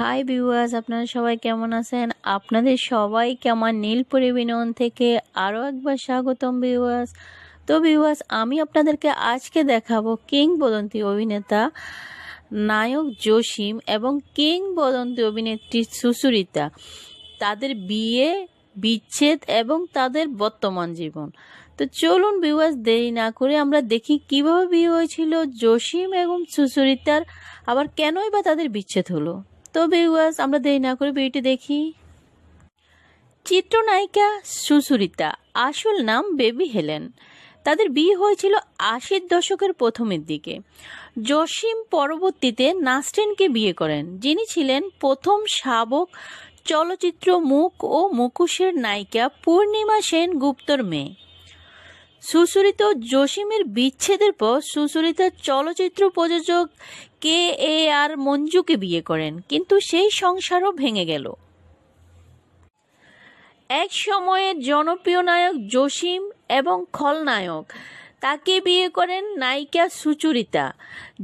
Hi viewers আপনারা সবাই কেমন আছেন? আপনাদের সবাইকে আমার নীলপুরি বিনোদন থেকে আরও একবার স্বাগতম ভিউয়ার্স তো ভিউয়ার্স আমি আপনাদেরকে আজকে দেখাবো কিংবদন্তি অভিনেতা নায়ক জসিম এবং কিংবদন্তি অভিনেত্রী সুচরিতা। তাদের বিয়ে, বিচ্ছেদ এবং তাদের বর্তমান জীবন। তো, চলুন ভিউয়ার্স দেরি না করে আমরা দেখি কীভাবে বিয়ে হয়েছিল জসিম এবং সুচরিতার। আবার কেনই বা তাদের বিচ্ছেদ হলো? তো ভিউয়ার্স আমরা দেরি না করে বিয়েটি দেখি। চিত্রনায়িকা সুচরিতা, আসল নাম বেবি হেলেন। তাদের বিয়ে হয়েছিল আশির দশকের প্রথমের দিকে। জসিম পরবর্তীতে নাসরিনকে বিয়ে করেন, যিনি ছিলেন প্রথম শাবক চলচ্চিত্র মুখ ও মুখোশের নায়িকা পূর্ণিমা সেন গুপ্তর মেয়ে। সুচরিত জসিমের বিচ্ছেদের পর সুচরিতা চলচ্চিত্র প্রযোজক কে এ আর মঞ্জুকে বিয়ে করেন। কিন্তু সেই সংসারও ভেঙে গেল। এক সময়ের জনপ্রিয় নায়ক জসিম এবং খলনায়ক তাকে বিয়ে করেন নায়িকা সুচরিতা।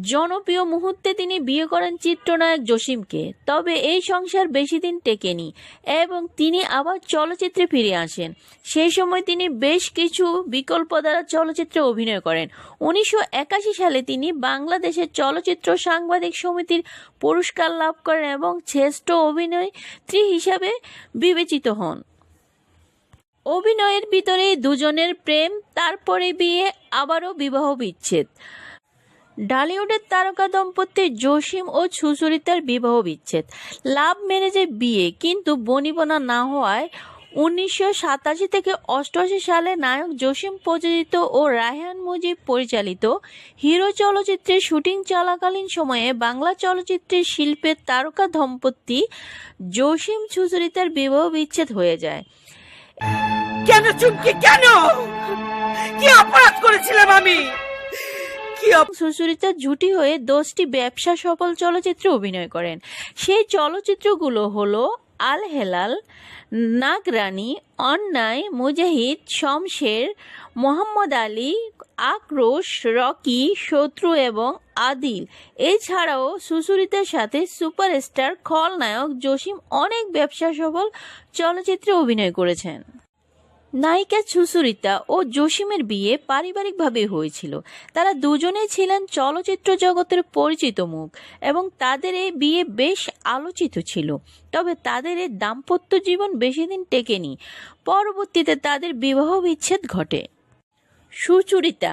জনপ্রিয় মুহূর্তে তিনি বিয়ে করেন চিত্রনায়ক জসিমকে। তবে এই সংসার বেশি দিন টেকেনি এবং তিনি আবার চলচ্চিত্রে ফিরে আসেন। সেই সময় তিনি বেশ কিছু বিকল্প দ্বারা চলচ্চিত্রে অভিনয় করেন। উনিশশো একাশি সালে তিনি বাংলাদেশের চলচ্চিত্র সাংবাদিক সমিতির পুরস্কার লাভ করেন এবং শ্রেষ্ঠ অভিনেত্রী হিসাবে বিবেচিত হন। অভিনয়ের ভিতরে দুজনের প্রেম, তারপরে বিয়ে, আবারও বিবাহ বিচ্ছেদ। ডালিউডের তারকা দম্পতি জসিম ও সুচরিতার বিবাহ বিচ্ছেদ। লাভ ম্যারেজে বিয়ে, কিন্তু বনিবনা না হওয়ায় উনিশশো সাতাশি থেকে অষ্টআশি সালে নায়ক জসিম প্রযোজিত ও রায়হান মুজিব পরিচালিত হিরো চলচ্চিত্রের শুটিং চলাকালীন সময়ে বাংলা চলচ্চিত্রের শিল্পের তারকা দম্পতি জসিম সুচরিতার বিবাহ বিচ্ছেদ হয়ে যায়। কেন চুমকি? কেন? কি অপরাধ করেছিলাম আমি? কি সুচরিতা জুটি হয়ে দশটি ব্যবসা সফল চলচ্চিত্রে অভিনয় করেন। সেই চলচ্চিত্রগুলো হলো আল হেলাল, নাগরানি, অন্যায়, মুজাহিদ, শমশের, মোহাম্মদ আলী, আক্রোশ, রকি, শত্রু এবং আদিল। এছাড়াও সুচরিতার সাথে সুপারস্টার, খলনায়ক জসিম অনেক ব্যবসা সফল চলচ্চিত্রে অভিনয় করেছেন। নায়িকা সুচরিতা ও জসিমের বিয়ে পারিবারিকভাবে হয়েছিল। তারা দুজনেই ছিলেন চলচ্চিত্র জগতের পরিচিত মুখ এবং তাদের এই বিয়ে বেশ আলোচিত ছিল। তবে তাদের এই দাম্পত্য জীবন বেশি দিন টেকেনি। পরবর্তীতে তাদের বিবাহ বিচ্ছেদ ঘটে। সুচরিতা,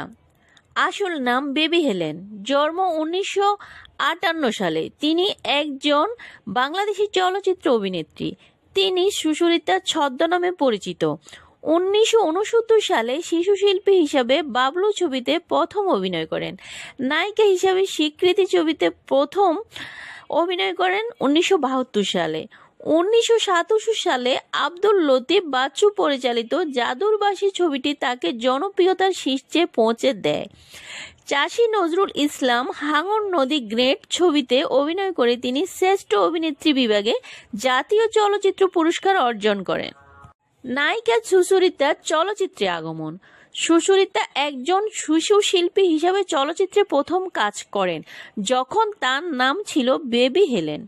আসল নাম বেবি হেলেন, জন্ম উনিশশো আটান্ন সালে। তিনি একজন বাংলাদেশি চলচ্চিত্র অভিনেত্রী। তিনি সুচরিতার ছদ্মনামে পরিচিত। উনিশশো উনসত্তর সালে শিশু শিল্পী হিসাবে বাবলু ছবিতে প্রথম অভিনয় করেন। নায়িকা হিসাবে স্বীকৃতি ছবিতে প্রথম অভিনয় করেন উনিশশো বাহাত্তর সালে। উনিশশো সাতাশি সালে আব্দুল লতিফ বাচ্চু পরিচালিত জাদুরবাসী ছবিটি তাকে জনপ্রিয়তার শীর্ষে পৌঁছে দেয়। চাষী নজরুল ইসলাম হাঙর নদী গ্রেট ছবিতে অভিনয় করে তিনি শ্রেষ্ঠ অভিনেত্রী বিভাগে জাতীয় চলচ্চিত্র পুরস্কার অর্জন করেন। নায়িকা সুচরিতা চলচ্চিত্রে আগমন। সুচরিতা একজন শিশু শিল্পী হিসাবে চলচ্চিত্রে প্রথম কাজ করেন, যখন তার নাম ছিল বেবি হেলেন।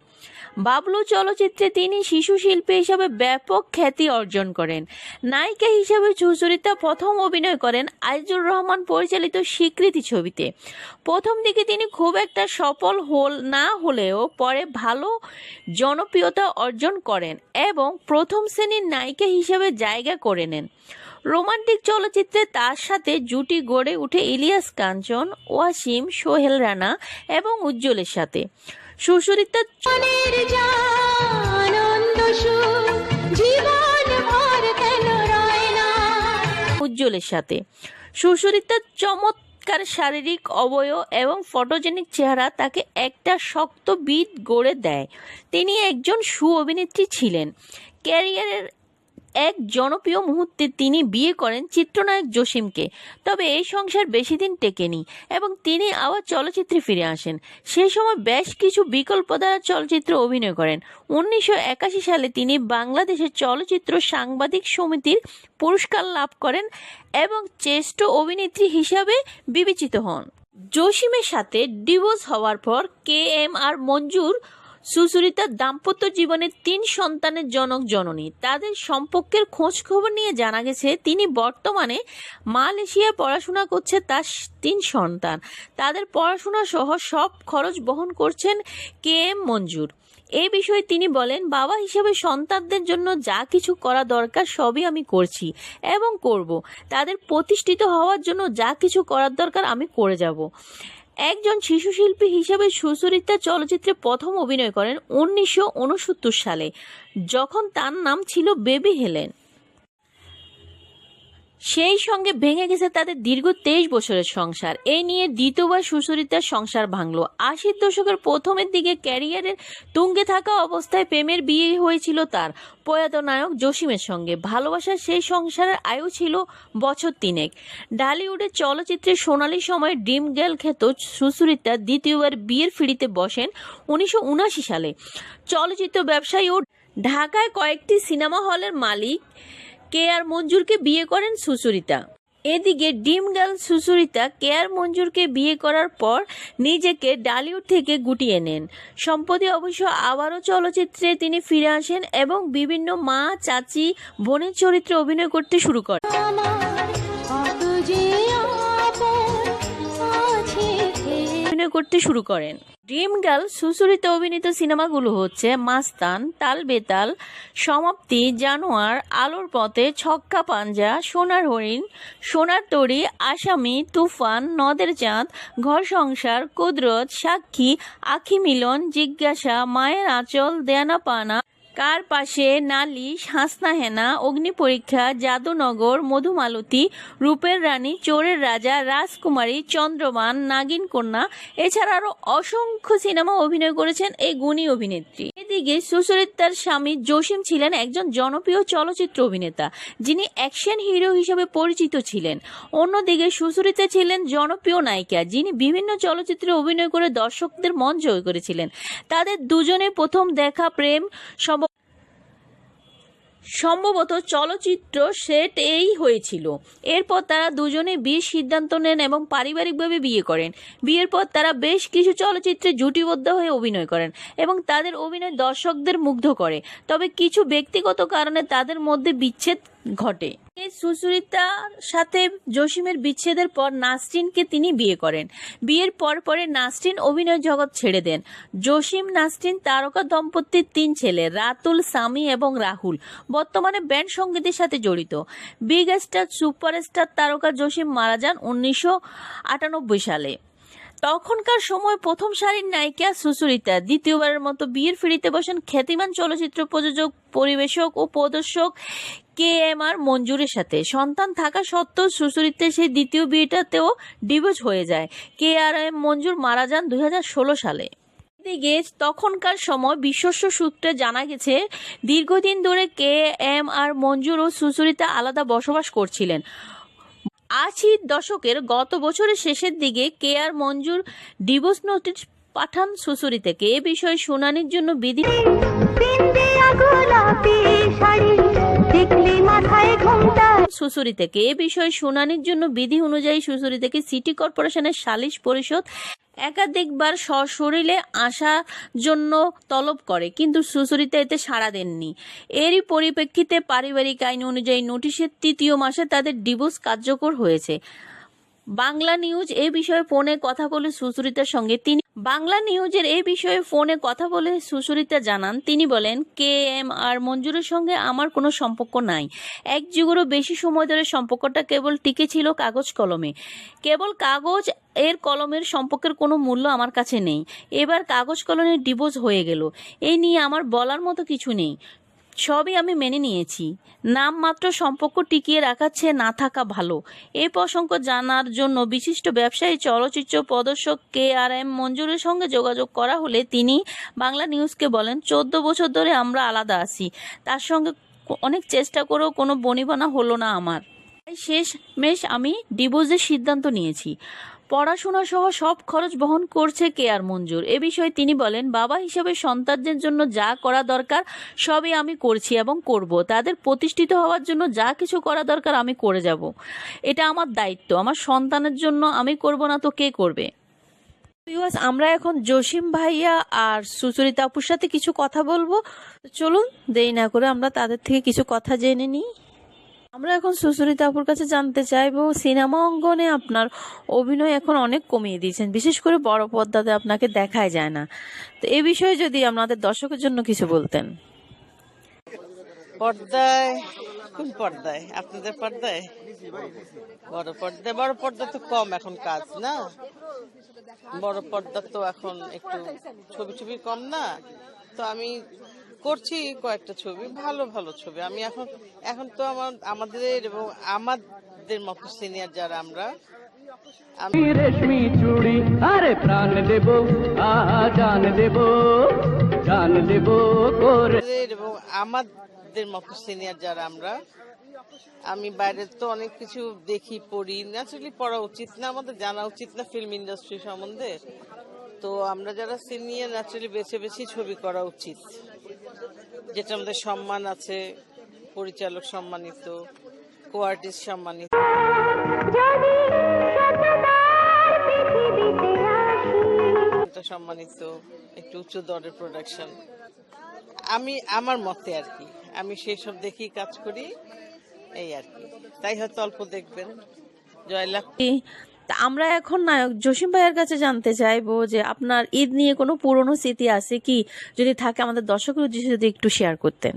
বাবলু চলচ্চিত্রে তিনি শিশু শিল্পী হিসাবে ব্যাপক খ্যাতি অর্জন করেন। নায়িকা হিসাবে সুচরিতা প্রথম অভিনয় করেন আইজুর রহমান পরিচালিত স্বীকৃতি ছবিতে। প্রথম দিকে তিনি খুব একটা সফল হল না হলেও পরে ভালো জনপ্রিয়তা অর্জন করেন এবং প্রথম শ্রেণির নায়িকা হিসেবে জায়গা করে নেন। রোমান্টিক চলচ্চিত্রে তার সাথে জুটি গড়ে উঠে ইলিয়াস কাঞ্চন, ওয়াসিম, সোহেল রানা এবং উজ্জ্বলের সাথে। সুচরিতা উজ্জ্বলের সাথে। সুচরিতার চমৎকার শারীরিক অবয়ব এবং ফটোজেনিক চেহারা তাকে একটা শক্ত বিদ গড়ে দেয়। তিনি একজন সু অভিনেত্রী ছিলেন। ক্যারিয়ারের এক জনপ্রিয় মুহূর্তে তিনি বিয়ে করেন চিত্রনায়ক জসিমকে। তবে এই সংসার বেশি দিন টেকেনি এবং তিনি আবার চলচ্চিত্রে ফিরে আসেন। সেই সময় বেশ কিছু বিকল্প দ্বারা চলচ্চিত্র অভিনয় করেন। উনিশশো একাশি সালে তিনি বাংলাদেশের চলচ্চিত্র সাংবাদিক সমিতির পুরস্কার লাভ করেন এবং শ্রেষ্ঠ অভিনেত্রী হিসাবে বিবেচিত হন। জসিমের সাথে ডিভোর্স হওয়ার পর কে এম আর মঞ্জুর সুচরিতার দাম্পত্য জীবনে তিন সন্তানের জনক জননী। তাদের সম্পর্কের খোঁজ খবর নিয়ে জানা গেছে, তিনি বর্তমানে মালয়েশিয়ায় পড়াশোনা করছে তার তিন সন্তান। তাদের পড়াশোনা সহ সব খরচ বহন করছেন কে এম মঞ্জুর। এ বিষয়ে তিনি বলেন, বাবা হিসেবে সন্তানদের জন্য যা কিছু করা দরকার সবই আমি করছি এবং করব। তাদের প্রতিষ্ঠিত হওয়ার জন্য যা কিছু করার দরকার আমি করে যাব। একজন শিশু শিল্পী হিসেবে সুচরিতা চলচ্চিত্রে প্রথম অভিনয় করেন উনিশশো উনসত্তর সালে, যখন তার নাম ছিল বেবি হেলেন। সেই সঙ্গে ভেঙে গেছে তাদের দীর্ঘ তেইশ বছরের সংসার। এই নিয়ে দ্বিতীয়বার সুচরিতার সংসার ভাঙলো। আশির দশকের প্রথমের দিকে ক্যারিয়ারের তুঙ্গে থাকা অবস্থায় প্রেমের বিয়ে হয়েছিল তার প্রয়াত নায়ক জসিমের সঙ্গে। ভালোবাসার সেই সংসারের আয়ু ছিল বছর তিনেক। ডালিউডের চলচ্চিত্রে সোনালী সময়ে ড্রিম গার্ল খ্যাত সুচরিতা দ্বিতীয়বার বিয়ের ফিরিতে বসেন উনিশশো উনআশি সালে। চলচ্চিত্র ব্যবসায়ী ও ঢাকায় কয়েকটি সিনেমা হলের মালিক। কে আর মঞ্জুরকে বিয়ে করেন সুচরিতা এদিকে ডিম গার্ল সুচরিতা কে আর মঞ্জুরকে বিয়ে করার পর নিজেকে ডালিউড থেকে গুটিয়ে নেন সম্প্রতি অবশ্য আবারও চলচ্চিত্রে তিনি ফিরে আসেন এবং বিভিন্ন মা চাচি বোনের চরিত্রে অভিনয় করতে শুরু করেন অভিনয় করতে শুরু করেন। ড্রিম গার্ল সুচরিত অভিনীত সিনেমাগুলো হচ্ছে মাস্তান, তাল বেতাল, সমাপ্তি, জানোয়ার, আলোর পথে ছক্কা পাঞ্জা, সোনার হরিণ, সোনার তরি, আসামি, তুফান, নদের চাঁদ, ঘর সংসার, কুদরত, সাক্ষী, আখি মিলন, জিজ্ঞাসা, মায়ের আঁচল দেনা পানা কার পাশে নালিশ হাসনা হেনা, অগ্নি পরীক্ষা, জাদুনগর, মধুমালতী, রূপের রানী, চোরের রাজা, রাজকুমারী, চন্দ্রমান, নাগিন কন্যা, এছাড়া আরও অসংখ্য সিনেমা অভিনয় করেছেন এই গুণী অভিনেত্রী। এদিকে সুচরিতার স্বামী জসিম ছিলেন একজন জনপ্রিয় চলচ্চিত্র অভিনেতা, যিনি অ্যাকশন হিরো হিসেবে পরিচিত ছিলেন। অন্যদিকে সুচরিতা ছিলেন জনপ্রিয় নায়িকা, যিনি বিভিন্ন চলচ্চিত্রে অভিনয় করে দর্শকদের মন জয় করেছিলেন। তাদের দুজনে প্রথম দেখা প্রেম সম সম্ভবত চলচ্চিত্র সেট এই হয়েছিল। এরপর তারা দুজনে বিয়ের সিদ্ধান্ত নেন এবং পারিবারিকভাবে বিয়ে করেন। বিয়ের পর তারা বেশ কিছু চলচ্চিত্রে জুটিবদ্ধ হয়ে অভিনয় করেন এবং তাদের অভিনয় দর্শকদের মুগ্ধ করে। তবে কিছু ব্যক্তিগত কারণে তাদের মধ্যে বিচ্ছেদ ঘটে। সুচরিতার সাথে জসিমের বিচ্ছেদের পর নাসরিনকে তিনি বিয়ে করেন। বিয়ের পর পরে নাসরিন অভিনয় জগৎ ছেড়ে দেন। জসিম, নাসরিন, তারকা দম্পতির তিন ছেলে, রাতুল, সামি এবং রাহুল। বর্তমানে ব্যান্ড সঙ্গীতের সাথে জড়িত। বিগ স্টার সুপারস্টার তারকা জসিম মারা যান উনিশশো আটানব্বই সালে। তখনকার সময় প্রথম সারির নায়িকা সুচরিতা দ্বিতীয়বারের মতো বিয়ের ফিরিতে বসেন খ্যাতিমান চলচ্চিত্র প্রযোজক, পরিবেশক ও প্রদর্শক কে এম আর মঞ্জুরের সাথে? সন্তান থাকা সত্ত্বেও সুচরিতার সেই দ্বিতীয় বিয়েটাতেও ডিভোর্স হয়ে যায়। কে আর এম মঞ্জুর মারা যান দু হাজার ষোলো সালে। এদিকে তখনকার সময় বিশ্বস্ত সূত্রে জানা গেছে, দীর্ঘদিন ধরে কে এম আর মঞ্জুর ও সুচরিতা আলাদা বসবাস করছিলেন। আশির দশকের গত বছরের শেষের দিকে কে আর মঞ্জুর ডিভোর্স নোটিশ পাঠান সুচরিতাকে। এ বিষয়ে শুনানির জন্য বিধি দেখলে এ বিষয়ে শুনানির জন্য বিধি অনুযায়ী সুচরিতাকে সিটি কর্পোরেশনের সালিশ পরিষদ একাধিকবার সশরীরে আসার জন্য তলব করে, কিন্তু সুচরিতা এতে সাড়া দেননি। এরই পরিপ্রেক্ষিতে পারিবারিক আইন অনুযায়ী নোটিশের তৃতীয় মাসে তাদের ডিভোর্স কার্যকর হয়েছে। বাংলা নিউজ এই বিষয়ে ফোনে কথা বলে সুচরিতার সঙ্গে তিনি বাংলা নিউজের এই বিষয়ে ফোনে কথা বলে সুচরিতা জানান। তিনি বলেন, কে এম আর মঞ্জুরের সঙ্গে আমার কোনো সম্পর্ক নাই। এক যুগেরও বেশি সময় ধরে সম্পর্কটা কেবল টিকে ছিল কাগজ কলমে। কেবল কাগজ এর কলমের সম্পর্কের কোনো মূল্য আমার কাছে নেই। এবার কাগজ কলমের ডিভোর্স হয়ে গেল। এই নিয়ে আমার বলার মতো কিছু নেই। সবই আমি মেনে নিয়েছি। নামমাত্র সম্পর্ক টিকিয়ে রাখার চেয়ে না থাকা ভালো। এ প্রসঙ্গ জানার জন্য বিশিষ্ট ব্যবসায়ী, চলচ্চিত্র প্রদর্শক কে আর এম মঞ্জুরের সঙ্গে যোগাযোগ করা হলে তিনি বাংলা নিউজকে বলেন, চোদ্দ বছর ধরে আমরা আলাদা আছি। তার সঙ্গে অনেক চেষ্টা করেও কোনো বনিবনা হলো না আমার। তাই শেষ মেশ আমি ডিভোর্সের সিদ্ধান্ত নিয়েছি। পড়াশোনা সহ সব খরচ বহন করছে কে আর মঞ্জুর? এ বিষয়ে তিনি বলেন, বাবা হিসেবে সন্তানদের জন্য যা করা দরকার, সবই আমি করছি এবং করব। তাদের প্রতিষ্ঠিত হওয়ার জন্য যা কিছু করা দরকার আমি করে যাব। এটা আমার দায়িত্ব। আমার সন্তানের জন্য আমি করব না তো কে করবে? আমরা এখন জসিম ভাইয়া আর সুচরিতা আপুর সাথে কিছু কথা বলব। চলুন, দেরি না করে আমরা তাদের থেকে কিছু কথা জেনে নিই। আমরা এখন সুচরিতা আপুর কাছে জানতে চাইব, সিনেমা অঙ্গনে আপনার অভিনয় এখন অনেক কমিয়ে দিয়েছেন। বিশেষ করে বড় পর্দাতে আপনাকে দেখাই যায় না। তো এ বিষয়ে যদি আপনাদের দর্শকের জন্য কিছু বলতেন। পর্দায়? কোন পর্দায়? আপনাদের পর্দায়? বড় পর্দায়? বড় পর্দা তো কম এখন কাজ, না? বড় পর্দা তো এখন একটু ছবি ছবি কম না? তো আমি করছি কয়েকটা ছবি ভালো ভালো ছবি। আমি এখন এখন তো আমার আমাদের এবং আমাদের মতো সিনিয়র যারা আমরা আমি রেশমি চুড়ি আরে প্রাণ দেব জান দেব জান দেব এবং আমাদের মতো সিনিয়র যারা আমরা আমি বাইরে তো অনেক কিছু দেখি পড়ি। ন্যাচারালি পড়া উচিত না আমাদের জানা উচিত না ফিল্ম ইন্ডাস্ট্রি সম্বন্ধে। তো আমরা যারা সিনিয়র ন্যাচারালি বেছে বেছে ছবি করা উচিত। যেটা আমাদের সম্মান আছে পরিচালক সম্মানিত কো আর্টিস্ট সম্মানিত। যদি শতবার পৃথিবীতে আসি। একটা সম্মানিত একটু উচ্চ দরের প্রোডাকশন আমি আমার মতে আর কি। আমি সেই সব দেখেই কাজ করি এই আর কি। তাই হয়তো অল্প দেখবেন। জয়লাভ। তা আমরা এখন নায়ক জসিম ভাইয়ের কাছে জানতে চাইব যে আপনার ঈদ নিয়ে কোনো পুরনো স্মৃতি আছে কি? যদি থাকে আমাদের দর্শকের উদ্দেশ্যে যদি একটু শেয়ার করতেন।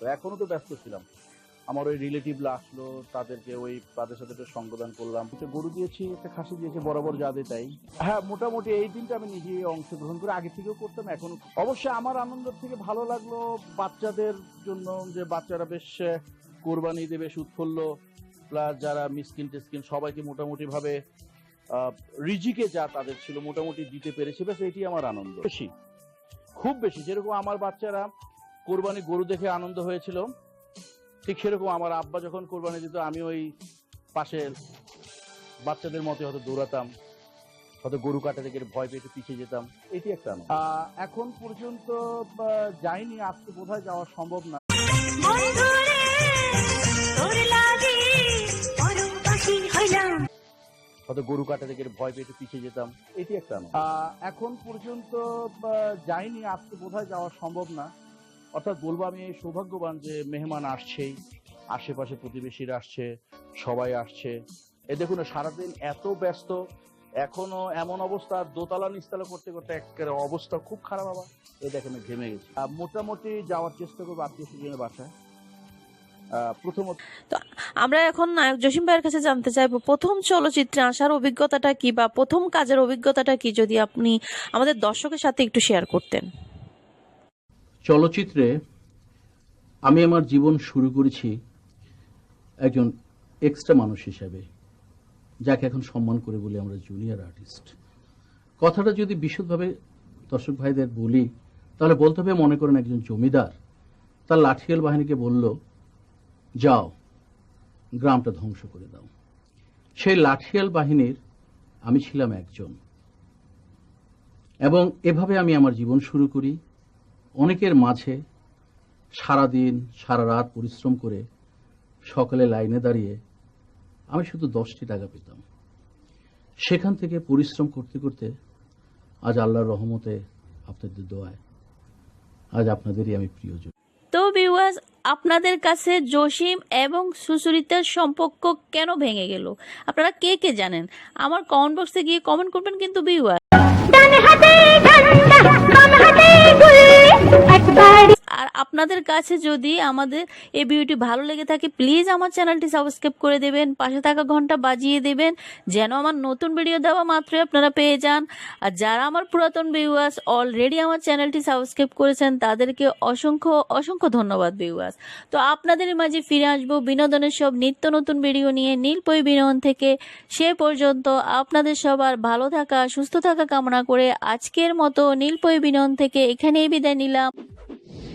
তো এখনও তো ব্যস্ত ছিলাম। আমার ওই রিলেটিভরা আসলো তাদেরকে ওই তাদের সাথে একটু সঙ্গদান করলাম। গরু দিয়েছি একটা খাসি দিয়েছি বরাবর যা দেয় তাই। হ্যাঁ মোটামুটি এই দিনটা আমি নিজে অংশগ্রহণ করে আগে থেকেও করতাম এখনও অবশ্যই আমার আনন্দ থেকে ভালো লাগল বাচ্চাদের জন্য যে বাচ্চারা বেশ কোরবানি ঈদে বেশ উৎফুল্ল। প্লাস যারা মিসকিন টিসকিন সবাইকে মোটামুটি ভাবে রিজিকে যা তাদের ছিল মোটামুটি দিতে পেরেছি। ব্যাস এটি আমার আনন্দ। বেশি খুব বেশি। যেরকম আমার বাচ্চারা কোরবানি গরু দেখে আনন্দ হয়েছিল ঠিক সেরকম আমার আব্বা যখন কোরবানি দিত আমি ওই পাশে বাচ্চাদের মতো হয়তো দৌড়াতাম হয়তো গরু কাটা থেকে ভয় পেয়ে পিছিয়ে যেতাম এটি একটা আনন্দ। এখন পর্যন্ত যাইনি আজকে বোধহয় যাওয়া সম্ভব না। হয়তো গরু কাটা থেকে ভয় পেয়ে পিছিয়ে যেতাম। এটি একটা এখন পর্যন্ত যাইনি, আজকে বোধহয় যাওয়া সম্ভব না। অর্থাৎ বলব আমি সৌভাগ্যবান যে মেহমান আসছেই, আশেপাশে প্রতিবেশীরা আসছে, সবাই আসছে। এ দেখুন, সারাদিন এত ব্যস্ত, এখনও এমন অবস্থা, দোতলা নিচতলা করতে করতে একেবারে অবস্থা খুব খারাপ আবার। এই দেখেন, ঘেমে গেছি। মোটামুটি যাওয়ার চেষ্টা করব, আত্মীয় স্বজনের বাসায়। প্রথমত তো আমরা এখন নায়ক জসিম ভাইয়ের কাছে জানতে চাইব প্রথম চলচ্চিত্রে আসার অভিজ্ঞতাটা কি বা প্রথম কাজের অভিজ্ঞতাটা কি যদি আপনি আমাদের দর্শকের সাথে একটু শেয়ার করতেন? চলচ্চিত্রে আমি আমার জীবন শুরু করেছি একজন এক্সট্রা মানুষ হিসাবে যাকে এখন সম্মান করে বলি আমরা জুনিয়র আর্টিস্ট কথাটা যদি বিশদভাবে দর্শক ভাইদের বলি তাহলে বলতে হবে মনে করেন একজন জমিদার তার লাঠিয়াল বাহিনীকে বলল যাও, গ্রামটা ধ্বংস করে দাও। সেই লাঠিয়াল বাহিনীর আমি ছিলাম একজন। এবং এভাবে আমি আমার জীবন শুরু করি। অনেকের মাঝে সারা দিন সারা রাত পরিশ্রম করে সকালে লাইনে দাঁড়িয়ে আমি শুধু দশটি টাকা পেতাম। সেখান থেকে পরিশ্রম করতে করতে আজ আল্লাহর রহমতে আপনাদের দোয়ায়, আজ আপনাদেরই আমি প্রিয়জন। বিওয়াজ আপনাদের কাছে জসিম এবং সুচরিতার সম্পর্ক কেন ভেঙে গেল? আপনারা কে কে জানেন? আমার কমেন্ট বক্সে গিয়ে কমেন্ট করবেন কিন্তু বিওয়াজ আর আপনাদের কাছে যদি আমাদের এই ভিডিওটি ভালো লেগে থাকে প্লিজ আমার চ্যানেলটি সাবস্ক্রাইব করে দেবেন, পাশে থাকা ঘণ্টা বাজিয়ে দেবেন, যেন আমার নতুন ভিডিও দেওয়া মাত্রই আপনারা পেয়ে যান। আর যারা আমার পুরাতন ভিউয়ার্স অলরেডি আমার চ্যানেলটি সাবস্ক্রাইব করেছেন, তাদেরকে অসংখ্য অসংখ্য ধন্যবাদ ভিউয়ার্স তো আপনাদের মাঝে ফিরে আসব বিনোদনের সব নিত্য নতুন ভিডিও নিয়ে নীলপই বিনোদন থেকে। সে পর্যন্ত আপনাদের সবার ভালো থাকা, সুস্থ থাকা কামনা করে আজকের মতো নীলপই বিনোদন থেকে এখানেই বিদায় নিলাম।